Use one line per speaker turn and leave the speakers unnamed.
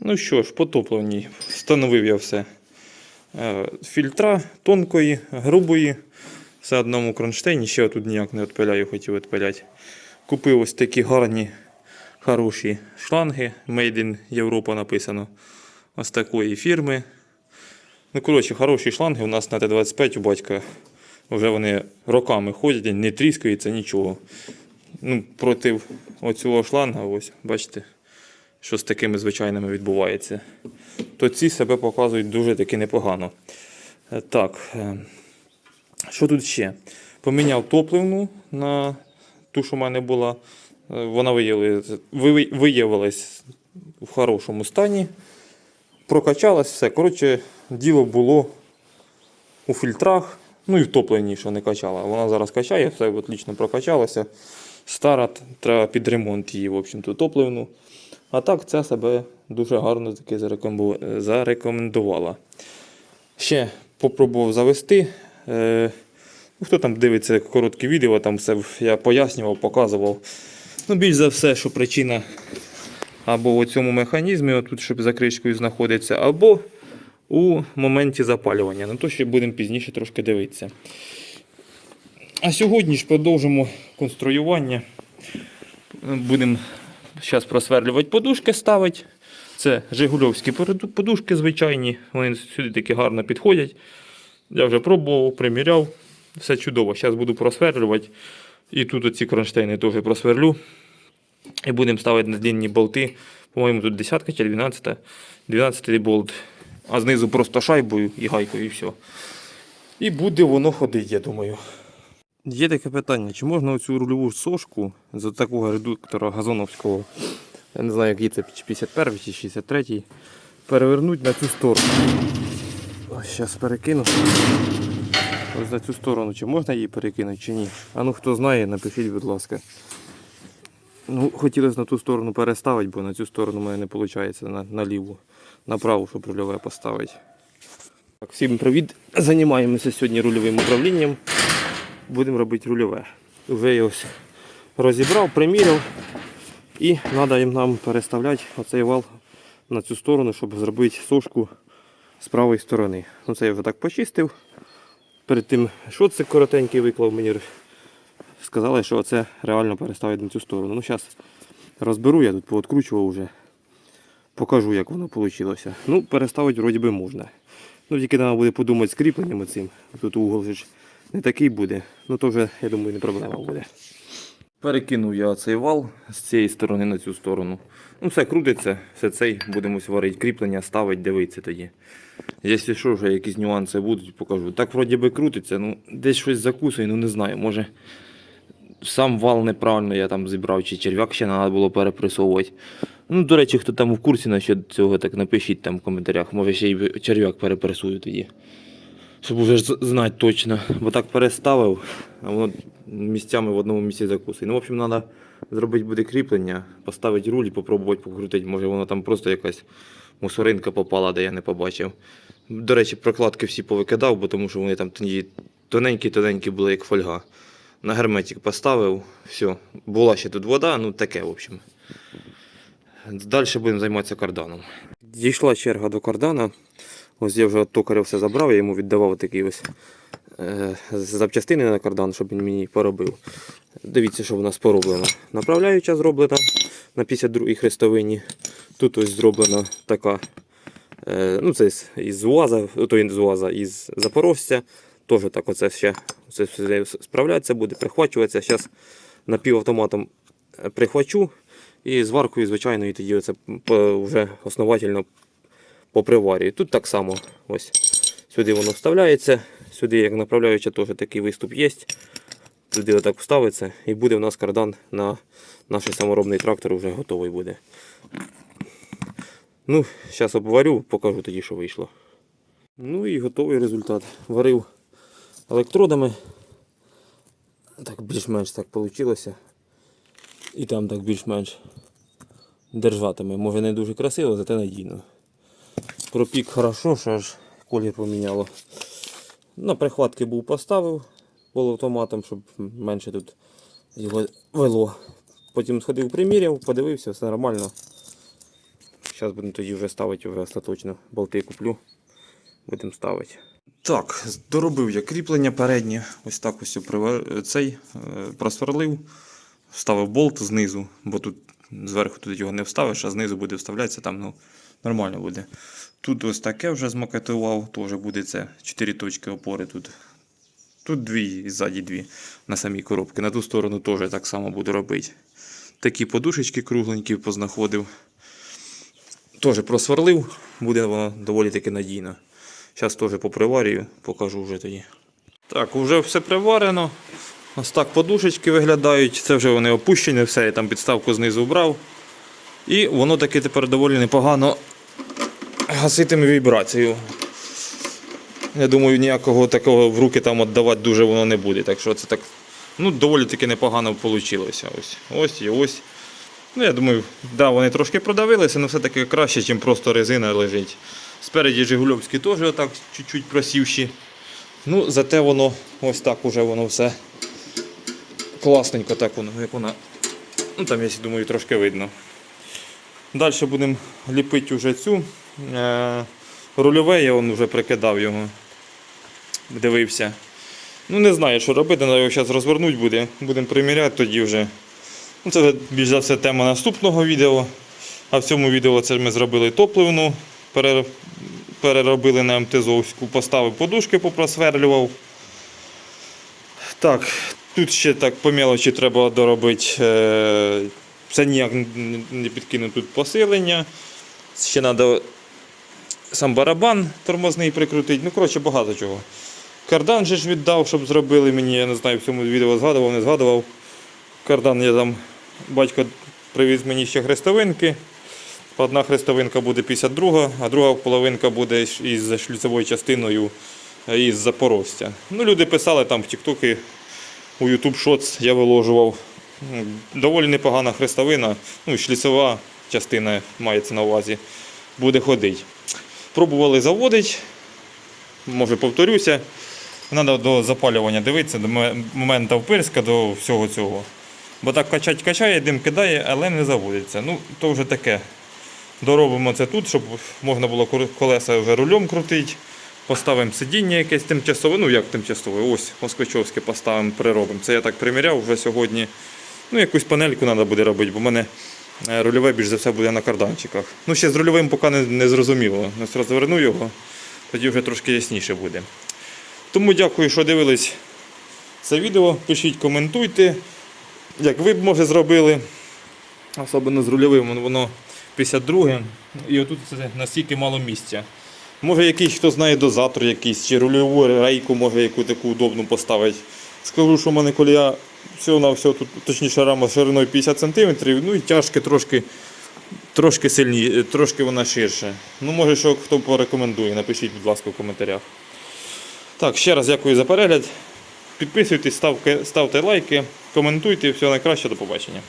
Ну що ж, потопленій. Встановив я все. Е, Фільтра тонкої, грубої. Все одному кронштейні, ще тут ніяк не відпиляю, хотів відпиляти. Купив ось такі гарні, хороші шланги. Made in Європа написано. Ось такої фірми. Ну, коротше, хороші шланги у нас на Т-25 у батька. Вже вони роками ходять, не тріскаються, нічого. Ну, проти оцього шланга, ось, бачите, що з такими звичайними відбувається. То ці себе показують дуже таки непогано. Е, Так, е, що тут ще? Поміняв топливну на ту, що в мене була. Е, Вона виявилась, в хорошому стані. Прокачалась все. Коротше, діло було у фільтрах, ну і в топливні, що не качала. Вона зараз качає, все отлично прокачалося. Стара, треба під ремонт її, в общем-то, топливну. А так ця себе дуже гарно таки зарекомендувала. Ще попробував завести. Е, ну, хто там дивиться короткі відео, там все я пояснював, показував. Ну, більш за все, що причина або у цьому механізмі, отут, що за кришкою знаходиться, або у моменті запалювання. На то ще будемо пізніше трошки дивитися. А сьогодні ж продовжимо конструювання. Будемо зараз просверлювати подушки ставити. Це Жигульовські подушки звичайні. Вони сюди таки гарно підходять. Я вже пробував, приміряв. Все чудово. Зараз буду просверлювати. І тут оці кронштейни теж просверлю. І будемо ставити на длинні болти. По-моєму, тут 10 чи 12. 12 болт. А знизу просто шайбою і гайкою, і все. І буде воно ходити, я думаю. Є таке питання, чи можна оцю рульову сошку з такого редуктора газоновського, я не знаю, який це, чи 51 чи 63, перевернути на цю сторону. Ось зараз перекину. Ось на цю сторону, чи можна її перекинути, чи ні. А ну хто знає, напишіть, будь ласка. Ну, хотілося на ту сторону переставити, бо на цю сторону в мене не виходить, на, на ліву, на праву, щоб рульове поставити. Так, всім привіт! Займаємося сьогодні рульовим управлінням. Будемо робити рульове. Вже ось розібрав, приміряв. І треба їм нам переставляти оцей вал на цю сторону, щоб зробити сошку з правої сторони. Ну, це я вже так почистив. Перед тим, що це коротенький виклав, мені сказали, що це реально переставити на цю сторону. Ну, зараз розберу, я тут пооткручував вже. Покажу, як воно вийшло. Ну, переставити вроді би можна. Ну, тільки треба буде подумати з кріпленням цим. Тут угол ж не такий буде. Ну, то вже, я думаю, не проблема буде. Перекинув я цей вал з цієї сторони на цю сторону. Ну, все крутиться, все цей будемо варити кріплення, ставити, дивитися тоді. Якщо що, вже якісь нюанси будуть, покажу. Так вроді би крутиться, ну десь щось закусує, ну не знаю, може сам вал неправильно я там зібрав, чи черв'як ще треба було перепресовувати. Ну, до речі, хто там в курсі насчет цього, так напишіть там в коментарях. Може ще й черв'як перепресую тоді. Щоб уже з- знати точно. Бо так переставив, а воно місцями в одному місці закусує. Ну, в общем, треба зробити буде кріплення, поставити руль і попробувати покрутити. Може воно там просто якась мусоринка попала, де я не побачив. До речі, прокладки всі повикидав, бо тому що вони там тоненькі-тоненькі були, як фольга. На герметик поставив, все. Була ще тут вода, ну таке, в общем. Далі будемо займатися карданом. Дійшла черга до кардана. Ось я вже от токаря все забрав, я йому віддавав такі ось е, запчастини на кардан, щоб він мені поробив. Дивіться, що в нас пороблено. Направляюча зроблена на 52-й хрестовині. Тут ось зроблена така. Е, ну, це із УАЗа, то з УАЗа, із Запорожця. Теж так оце ще це все справляється, буде прихвачуватися. Зараз напівавтоматом е, прихвачу і зваркою, звичайно, і тоді це вже основательно поприварюю. Тут так само ось сюди воно вставляється, сюди як направляюча теж такий виступ є. Туди отак вставиться і буде у нас кардан на наш саморобний трактор вже готовий буде. Ну, зараз обварю, покажу тоді, що вийшло. Ну і готовий результат. Варив електродами. Так більш-менш так вийшло. І там так більш-менш держатиме. Може не дуже красиво, зате надійно. Пропік хорошо, що аж колір поміняло. На прихватки був поставив полуавтоматом, щоб менше тут його вело. Потім сходив, приміряв, подивився, все нормально. зараз будемо тоді вже ставити вже остаточно. Болти куплю. Будемо ставити. Так, доробив я кріплення переднє. Ось так ось цей е, просверлив. Вставив болт знизу, бо тут зверху тут його не вставиш, а знизу буде вставлятися, там ну, нормально буде. Тут ось таке вже змакетував, теж буде це 4 точки опори тут. Тут дві і ззаді дві на самій коробці. На ту сторону теж так само буду робити. Такі подушечки кругленькі познаходив. Теж просверлив, буде воно доволі таки надійно. Зараз теж поприварюю, покажу вже тоді. Так, вже все приварено. Ось так подушечки виглядають. Це вже вони опущені, все, я там підставку знизу брав. І воно таки тепер доволі непогано гаситиме вібрацію. Я думаю, ніякого такого в руки там віддавати дуже воно не буде. Так що це так ну, доволі таки непогано вийшло. Ось, ось і ось. Ну, я думаю, да, вони трошки продавилися, але все-таки краще, ніж просто резина лежить. Спереді Жигульовські теж отак чуть-чуть просівші. Ну, зате воно ось так уже воно все класненько, так воно, як вона. Ну там, я думаю, трошки видно. Далі будемо ліпити вже цю. Е, рульове я вже прикидав його. Дивився. Ну не знаю, що робити, треба його зараз розвернути буде. Будемо приміряти тоді вже. Ну, це більш за все тема наступного відео. А в цьому відео це ми зробили топливну, переробили на МТЗовську, поставив подушки, попросверлював. Так, тут ще так по мелочі треба доробити. е, Це ніяк не- не підкину тут посилення. Ще треба сам барабан тормозний прикрутити. Ну, коротше, багато чого. Кардан же ж віддав, щоб зробили мені, я не знаю, в цьому відео згадував, не згадував. Кардан я там, батько привіз мені ще хрестовинки. Одна хрестовинка буде 52, а друга половинка буде із шлюзовою частиною е, із Запорожця. Ну, люди писали там в Тіктоки, у YouTube Shots я виложував. Доволі непогана хрестовина, ну, шліцева частина мається на увазі, буде ходити. Пробували заводити, може повторюся. Треба до запалювання дивитися, до моменту впирська, до всього цього. Бо так качать качає, дим кидає, але не заводиться. Ну, то вже таке. Доробимо це тут, щоб можна було колеса вже рулем крутити. Поставимо сидіння якесь тимчасове, ну як тимчасове, ось москвичовське поставимо, переробимо. Це я так приміряв вже сьогодні. Ну, якусь панельку треба буде робити, бо в мене рульове більш за все буде на карданчиках. Ну, ще з рульовим поки не, не зрозуміло. Ось розверну його, тоді вже трошки ясніше буде. Тому дякую, що дивились це відео. Пишіть, коментуйте, як ви б може зробили. Особливо з рульовим, воно 52 і отут це настільки мало місця. Може якийсь, хто знає дозатор якийсь, чи рульову рейку може яку таку удобну поставити. Скажу, що в мене колія всього на все тут, точніше рама шириною 50 см, ну і тяжки трошки, трошки сильні, трошки вона ширше. Ну, може, що хто порекомендує, напишіть, будь ласка, в коментарях. Так, ще раз дякую за перегляд. Підписуйтесь, ставте лайки, коментуйте. Всього найкраще, до побачення.